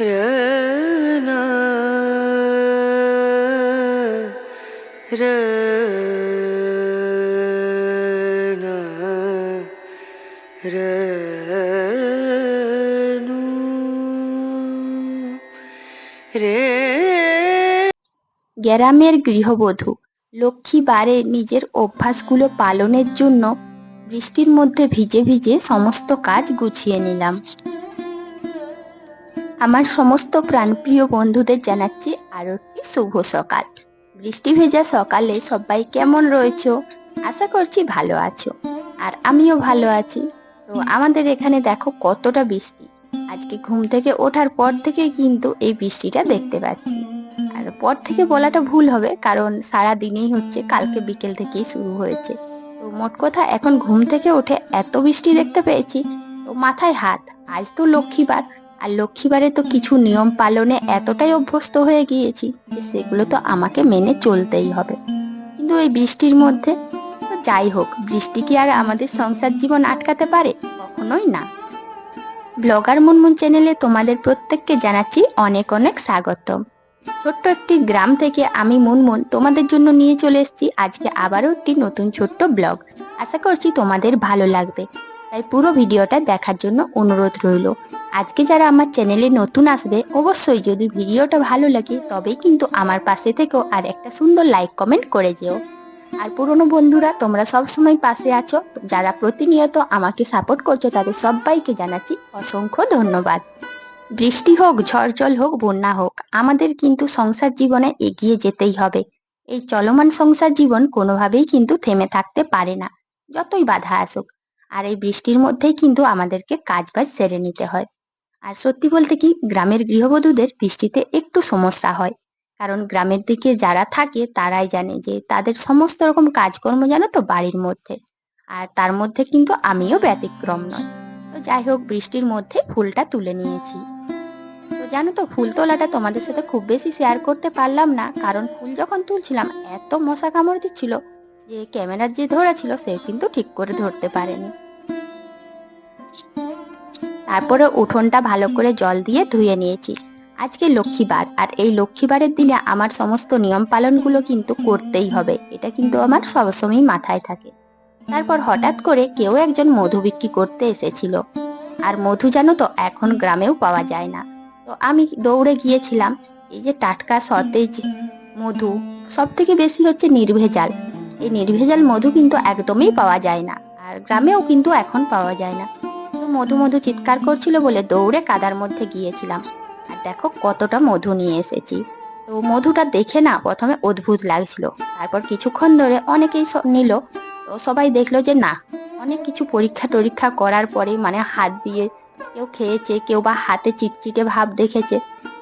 রনু রে গৃহবধূ লক্ষ্মী বারে নিজের অভ্যাসগুলো পালনের জন্য বৃষ্টির মধ্যে ভিজে ভিজে সমস্ত কাজ গুছিয়ে নিলাম। আমার সমস্ত প্রাণপ্রিয় বন্ধুদের জানাচ্ছি আরও একটি শুভ সকাল। বৃষ্টি ভেজা সকালে সবাই কেমন রয়েছো? আশা করছি ভালো আছো। আর আমিও ভালো আছি। তো আমাদের এখানে দেখো কতটা বৃষ্টি। আজকে ঘুম থেকে ওঠার পর থেকে কিন্তু এই বৃষ্টিটা দেখতে পাচ্ছি। আর পর থেকে বলাটা ভুল হবে, কারণ সারা দিনেই হচ্ছে কালকে বিকেল থেকেই শুরু হয়েছে। তো মোট কথা, এখন ঘুম থেকে উঠে এত বৃষ্টি দেখতে পেয়েছি, তো মাথায় হাত। আজ তো লক্ষ্মীবার আর লক্ষ্মীবারে তো কিছু নিয়ম পালনে এতটাই অভ্যস্ত হয়ে গিয়েছি যে সেগুলো তো আমাকে মেনে চলতেই হবে। কিন্তু এই বৃষ্টির মধ্যে যাই হোক, বৃষ্টি কি আর আমাদের সংসার জীবন আটকাতে পারে? কখনোই না। ব্লগার মুনমুন চ্যানেলে তোমাদের প্রত্যেককে জানাচ্ছি অনেক অনেক স্বাগতম। ছোট্ট একটি গ্রাম থেকে আমি মুনমুন তোমাদের জন্য নিয়ে চলে এসেছি আজকে আবারও একটি নতুন ছোট্ট ব্লগ। আশা করছি তোমাদের ভালো লাগবে। তাই পুরো ভিডিওটা দেখার জন্য অনুরোধ রইল। আজকে যারা আমার চ্যানেলে নতুন আসবে, অবশ্যই যদি ভিডিওটা ভালো লাগে, তবেই কিন্তু আমার পাশে থেকেও আর একটা সুন্দর লাইক কমেন্ট করে যেও। আর পুরনো বন্ধুরা, তোমরা সব সময় পাশে আছো যারা প্রতিনিয়ত আমাকে সাপোর্ট করছ, তাদের সবাইকে জানাচ্ছি অসংখ্য ধন্যবাদ। বৃষ্টি হোক, ঝড় জল হোক, বন্যা হোক, আমাদের কিন্তু সংসার জীবনে এগিয়ে যেতেই হবে। এই চলমান সংসার জীবন কোনোভাবেই কিন্তু থেমে থাকতে পারে না, যতই বাধা আসুক। আর এই বৃষ্টির মধ্যেই কিন্তু আমাদেরকে কাজ বাজ সেরে নিতে হয়। আর সত্যি বলতে কি, গ্রামের গৃহবধূদের বৃষ্টিতে একটু সমস্যা হয়। কারণ গ্রামের দিকে যারা থাকে, তারাই জানে যে তাদের সমস্ত রকম কাজকর্ম জানো তো বাড়ির মধ্যে। আর তার মধ্যে কিন্তু আমিও ব্যতিক্রম নয় তো যাই হোক, বৃষ্টির মধ্যে ফুলটা তুলে নিয়েছি। তো জানো তো, ফুল তোলাটা তোমাদের সাথে খুব বেশি শেয়ার করতে পারলাম না। কারণ ফুল যখন তুলছিলাম, এত মশা কামড় দিচ্ছিল। যে ক্যামেরার যে ধরা ছিল সে কিন্তু ঠিক করে ধরতে পারেনি। তারপরে উঠোনটা ভালো করে জল দিয়ে ধুয়ে নিয়েছি। আজকে লক্ষ্মীবার, আর এই লক্ষ্মীবারের দিনে আমার সমস্ত নিয়ম পালনগুলো কিন্তু করতেই হবে, এটা কিন্তু আমার সবসময় মাথায় থাকে। তারপর হঠাৎ করে কেউ একজন মধু বিক্রি করতে এসেছিল, আর মধু জানো তো এখন গ্রামেও পাওয়া যায় না। তো আমি দৌড়ে গিয়েছিলাম, এই যে টাটকা সতেজ মধু সব থেকে বেশি হচ্ছে নির্ভেজাল। এই নির্ভেজাল মধু কিন্তু একদমই পাওয়া যায় না। আর গ্রামেও কিন্তু এখন পাওয়া যায় না। তো মধু মধু চিৎকার করছিল বলে দৌড়ে কাদার মধ্যে গিয়েছিলাম। আর দেখো কতটা মধু নিয়ে এসেছি। তো মধুটা দেখে না প্রথমে অদ্ভুত লাগছিল। তারপর কিছুক্ষণ ধরে অনেকেই নিল। তো সবাই দেখল যে না, অনেক কিছু পরীক্ষা টরীক্ষা করার পরে মানে হাত দিয়ে কেউ খেয়েছে, কেউ বা হাতে চিটচিটে ভাব দেখেছে।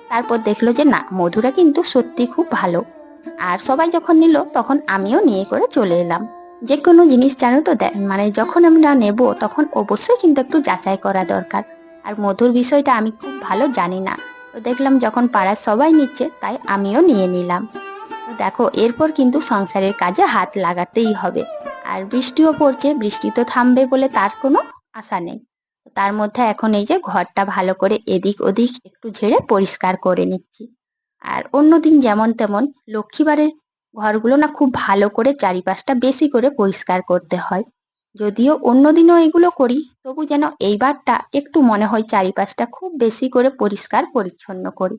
তারপর দেখল যে না মধুরা কিন্তু সত্যি খুব ভালো। আর সবাই যখন নিল, তখন আমিও নিয়ে করে চলে এলাম। যে কোনো জিনিস জানো তো মানে যখন আমরা নেব, তখন অবশ্যই কিন্তু একটু যাচাই করা দরকার। আর মধুর বিষয়টা আমি খুব ভালো জানি না। তো দেখলাম যখন পাড়ার সবাই নিচ্ছে, তাই আমিও নিয়ে নিলাম। তো দেখো, এরপর কিন্তু সংসারের কাজে হাত লাগাতেই হবে। আর বৃষ্টিও পড়ছে, বৃষ্টি তো থামবে বলে তার কোনো আশা নেই। তার মধ্যে এখন এই যে ঘরটা ভালো করে এদিক ওদিক একটু ঝেড়ে পরিষ্কার করে নিচ্ছি। আর অন্যদিন যেমন তেমন লক্ষ্মীবারে ঘরগুলো না খুব ভালো করে চারিপাশটা বেশি করে পরিষ্কার করতে হয়। যদিও অন্যদিনও এগুলো করি, তবু যেন এইবারটা একটু মনে হয় চারিপাশটা খুব বেশি করে পরিষ্কার পরিচ্ছন্ন করি।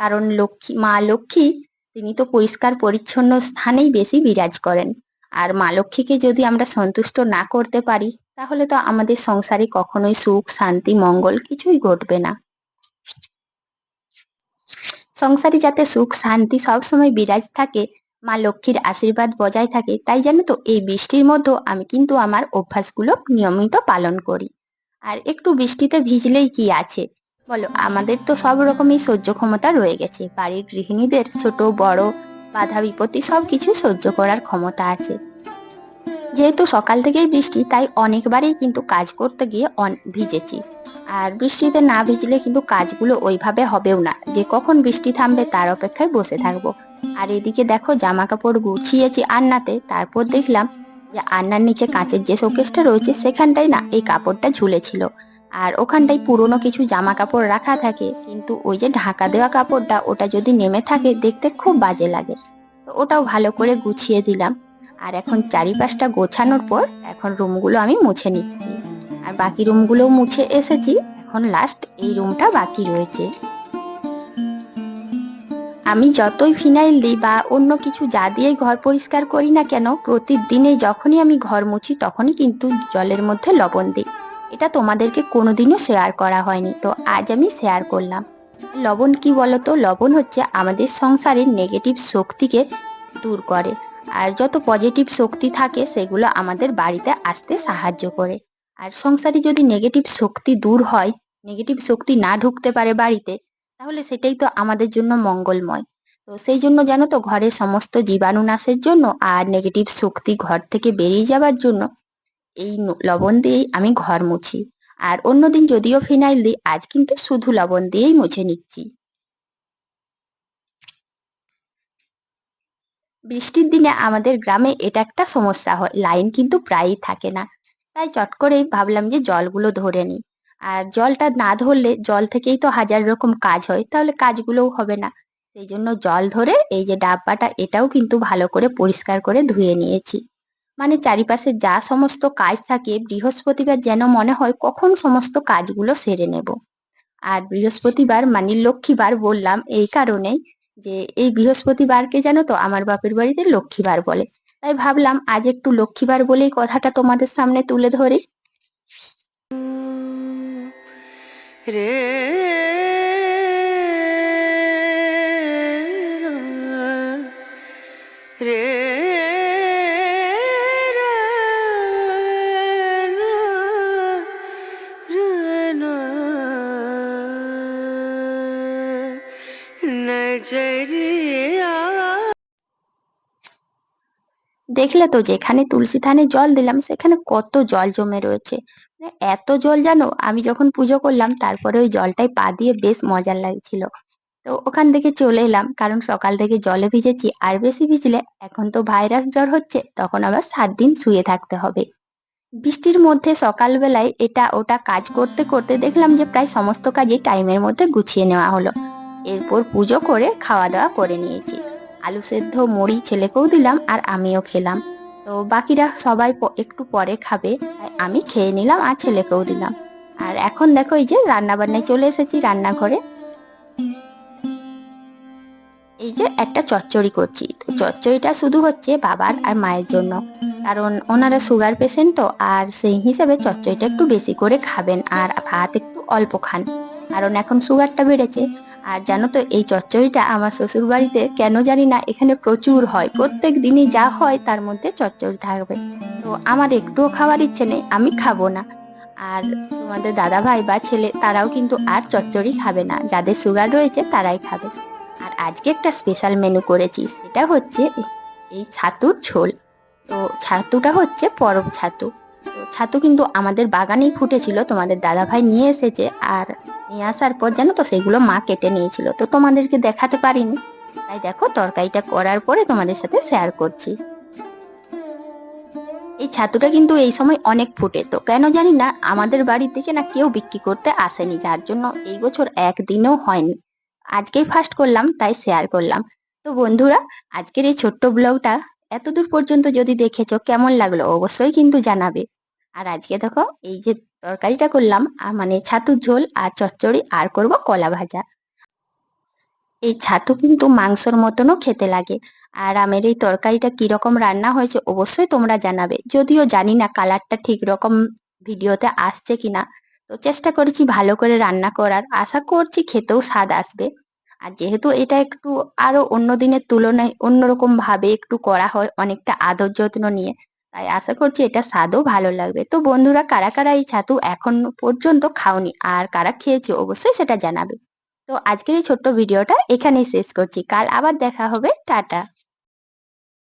কারণ লক্ষ্মী, মা লক্ষ্মী, তিনি তো পরিষ্কার পরিচ্ছন্ন স্থানেই বেশি বিরাজ করেন। আর মা লক্ষ্মীকে যদি আমরা সন্তুষ্ট না করতে পারি, তাহলে তো আমাদের সংসারে কখনোই সুখ, শান্তি, মঙ্গল কিছুই ঘটবে না। সংসারে যাতে সুখ, শান্তি সবসময় বিরাজ থাকে, মা লক্ষ্মীর আশীর্বাদ বজায় থাকে, তাই জানো তো, এই বৃষ্টির মধ্যেও আমি কিন্তু আমার অভ্যাসগুলো নিয়মিত পালন করি। আর একটু বৃষ্টিতে ভিজলেই কি আছে? বলো, আমাদের তো সব রকমই সহ্য ক্ষমতা রয়ে গেছে। বাড়ির গৃহিণীদের, ছোট, বড়, বাধা বিপত্তি সব সবকিছু সহ্য করার ক্ষমতা আছে। যেহেতু সকাল থেকেই বৃষ্টি, তাই অনেকবারই কিন্তু কাজ করতে গিয়ে ভিজেছি। আর বৃষ্টিতে না ভিজলে কিন্তু কাজগুলো ওইভাবে হবেও না। যে কখন বৃষ্টি থামবে তার অপেক্ষায় বসে থাকব। আর এদিকে দেখো জামা কাপড় গুছিয়েছি আন্নাতে, তারপর দেখলাম যে আন্নার নিচে কাঁচের যে শোকেসটা রয়েছে সেখানটায় না এই কাপড়টা ঝুলেছিল। আর ওখানটায় পুরনো কিছু জামা কাপড় রাখা থাকে, কিন্তু ওই যে ঢাকা দেওয়া কাপড়টা ওটা যদি নেমে থাকে দেখতে খুব বাজে লাগে। তো ওটাও ভালো করে গুছিয়ে দিলাম। আর এখন চারিপাশটা গোছানোর পর এখন রুমগুলো আমি মুছে নিচ্ছি। আর বাকি রুমগুলোও মুছে এসেছি। এখন লাস্ট এই রুমটা বাকি রয়েছে। আমি যতই ফিনাইল দিই বা অন্য কিছু যা দিয়েই ঘর পরিষ্কার করি না কেন, প্রতিদিনে যখনই আমি ঘর মুছি তখনই কিন্তু জলের মধ্যে লবণ দিই। এটা তোমাদেরকে কোনোদিনও শেয়ার করা হয়নি, তো আজ আমি শেয়ার করলাম। লবণ কি বলতো? লবণ হচ্ছে আমাদের সংসারের নেগেটিভ শক্তিকে দূর করে। আর যত পজিটিভ শক্তি থাকে, সেগুলো আমাদের বাড়িতে আসতে সাহায্য করে। আর সংসারে যদি নেগেটিভ শক্তি দূর হয় নেগেটিভ শক্তি না ঢুকতে পারে বাড়িতে, তাহলে সেটাই তো আমাদের জন্য মঙ্গলময়। তো সেই জন্য জানো তো ঘরের সমস্ত জীবাণু নাশের জন্য আর নেগেটিভ শক্তি ঘর থেকে বেরিয়ে যাবার জন্য এই লবণ দিয়েই আমি ঘর মুছি। আর অন্যদিন যদিও ফিনাইল দিই, আজ কিন্তু শুধু লবণ দিয়েই মুছে নিচ্ছি। বৃষ্টির দিনে আমাদের গ্রামে এটা একটা সমস্যা হয়, লাইন কিন্তু প্রায়ই থাকে না। তাই চট করেই ভাবলাম যে জলগুলো ধরে নিই। আর জলটা না ধরলে জল থেকেই তো হাজার রকম কাজ হয়, তাহলে কাজগুলোও হবে না। সেই জন্য জল ধরে এই যে ডাব্বাটা, এটাও কিন্তু ভালো করে পরিষ্কার করে ধুয়ে নিয়েছি। মানে চারিপাশে যা সমস্ত কাজ থাকে, বৃহস্পতিবার যেন মনে হয় কখন সমস্ত কাজগুলো সেরে নেব। আর বৃহস্পতিবার মানে লক্ষ্মীবার বললাম এই কারণেই যে এই বৃহস্পতিবারকে জানো তো, আমার বাপের বাড়িতে লক্ষ্মীবার বলে। তাই ভাবলাম আজ একটু লক্ষ্মীবার বলেই কথাটা তোমাদের সামনে তুলে ধরি। রে দেখলে তো যেখানে তুলসী থানে জল দিলাম, সেখানে কত জল জমে রয়েছে। মানে এত জল জানো, আমি যখন পুজো করলাম, তারপরে ওই জলটায় পা দিয়ে বেশ মজার লাগছিল। তো ওখান থেকে চলে এলাম, কারণ সকাল থেকে জলে ভিজেছি, আর বেশি ভিজলে এখন তো ভাইরাস জ্বর হচ্ছে, তখন আবার সাত দিন শুয়ে থাকতে হবে। বৃষ্টির মধ্যে সকালবেলায় এটা ওটা কাজ করতে করতে দেখলাম যে প্রায় সমস্ত কাজই টাইমের মধ্যে গুছিয়ে নেওয়া হলো। এরপর পুজো করে খাওয়া দাওয়া করে নিয়েছি। আলু সেদ্ধ, মুড়ি, ছেলেকেও দিলাম আর আমিও খেলাম। তো বাকিরা সবাই একটু পরে খাবে আমি খেয়ে নিলাম আর ছেলেকেও দিলাম। আর এখন দেখো এই যে রান্না বান্নায় চলে এসেছি রান্নাঘরে। এই যে একটা চচ্চড়ি করছি। তো চচ্চড়িটা শুধু হচ্ছে বাবার আর মায়ের জন্য। কারণ ওনারা সুগার পেশেন্ট তো, আর সেই হিসাবে চচ্চড়িটা একটু বেশি করে খাবেন আর ভাত একটু অল্প খান। কারণ এখন সুগারটা বেড়েছে। আর জানো তো, এই চচ্চড়িটা আমার শ্বশুর বাড়িতে কেন জানি না, এখানে প্রচুর হয়। প্রত্যেক দিনই যা হয় তার মধ্যে চচ্চড়ি থাকবে। তো আমার একটুও খাওয়ার ইচ্ছে নেই, আমি খাব না। আর তোমাদের দাদা ভাই বা ছেলে, তারাও কিন্তু আর চচ্চড়ি খাবে না। যাদের সুগার রয়েছে, তারাই খাবে। আর আজকে একটা স্পেশাল মেনু করেছি, সেটা হচ্ছে এই ছাতুর ঝোল। তো ছাতুটা হচ্ছে পরব ছাতু। তো ছাতু কিন্তু আমাদের বাগানেই ফুটেছিল, তোমাদের দাদা ভাই নিয়ে এসেছে। আর নিয়ে আসার পর জানো তো সেগুলো মা কেটে নিয়েছিল। তো তোমাদেরকে দেখাতে পারিনি। তাই দেখো তরকারিটা করার পরে তোমাদের সাথে শেয়ার করছি। এই ছাতুটা কিন্তু এই সময় অনেক ফুটে তো কেন জানি না, আমাদের বাড়ি থেকে না কেউ বিক্রি করতে আসেনি, যার জন্য এই বছর একদিনও হয়নি। আজকেই ফার্স্ট করলাম, তাই শেয়ার করলাম। তো বন্ধুরা, আজকের এই ছোট্ট ব্লগটা এতদূর পর্যন্ত যদি দেখেছ, কেমন লাগল অবশ্যই কিন্তু জানাবে। আর আজকে দেখো, এই যে তরকারিটা করলাম মানে ছাতুর ঝোল আর চচ্চড়ি আর করব কলা ভাজা। এই ছাতু কিন্তু মাংসর মতনও খেতে লাগে। আর আমের এই তরকারিটা কীরকম রান্না হয়েছে অবশ্যই তোমরা জানাবে। যদিও জানি না কালারটা ঠিক রকম ভিডিওতে আসছে কিনা। তো চেষ্টা করেছি ভালো করে রান্না করার। আশা করছি খেতেও স্বাদ আসবে। আর যেহেতু এটা একটু আরও অন্য দিনের তুলনায় অন্যরকম ভাবে একটু করা হয়, অনেকটা আদর যত্ন নিয়ে। তাই আশা করছি এটা স্বাদও ভালো লাগবে। তো বন্ধুরা, কারা কারা এই ছাতু এখন পর্যন্ত খাওনি আর কারা খেয়েছে অবশ্যই সেটা জানাবে। তো আজকের এই ছোট্ট ভিডিওটা এখানেই শেষ করছি। কাল আবার দেখা হবে। টাটা।